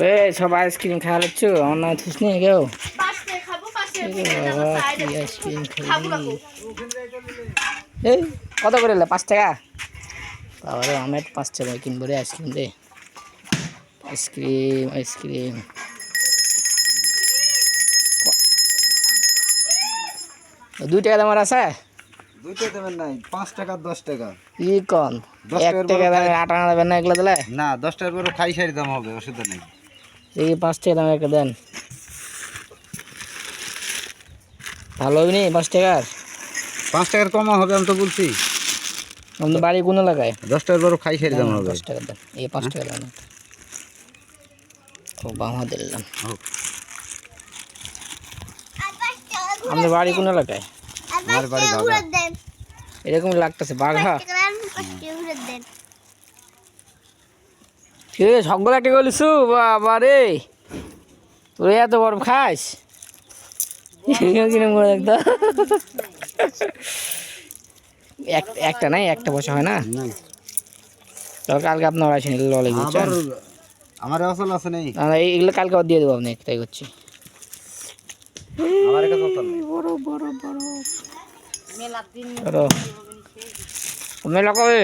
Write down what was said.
রে সব আইসক্রিম খাওয়া হচ্ছ আমার না থিস নি কেউ? পাশে খাব পাশে এ বাবা কি আইসক্রিম খাবি এই, কত করে পাঁচ টাকা? বাবারে, আমি পাঁচ টাকা কিনবো রে আইসক্রিম রে। Ice cream ice cream. দুই টাকা দামের আছে? দুইটা দেবেন নাই পাঁচ টাকা দশ টাকা। ই কন? এক টাকা বড় দামে আট আনা দেবেন না এগুলো দিলে? না দশ টাকার করে খাই সারি দাম হবে ওষুধ নেই। এই পাঁচ টাকা দামের একটা দেন। ভালো হবে নি পাঁচ টাকার? পাঁচ টাকার কমা হবে আমি তো বলছি। আমাদের বাড়ি কোন এলাকায় দশ টাকার বড় খাই সারি দাম হবে। দশ টাকা দেন। এই পাঁচ টাকা দেন। ও দিলাম। আমাদের বাড়ি কোন এলাকায় আমার বাড়ি বাগা এরকম লাগতেছে বাঘা। ঠিক আছে সকল একটা বলিছু বাবা রে। তুই এত বরফ খাস। কিরম করে দেখতো এক- একটা নাই একটা বসা হয় না? কালকে আপনার আসেন এগুলো আমার অচল আছে নেই। এগুলো কালকে আবার দিয়ে দেবো আপনি তাই করছি। আমার কাছে অচল নেই বড় বড় বড় বড়। মেলা কবে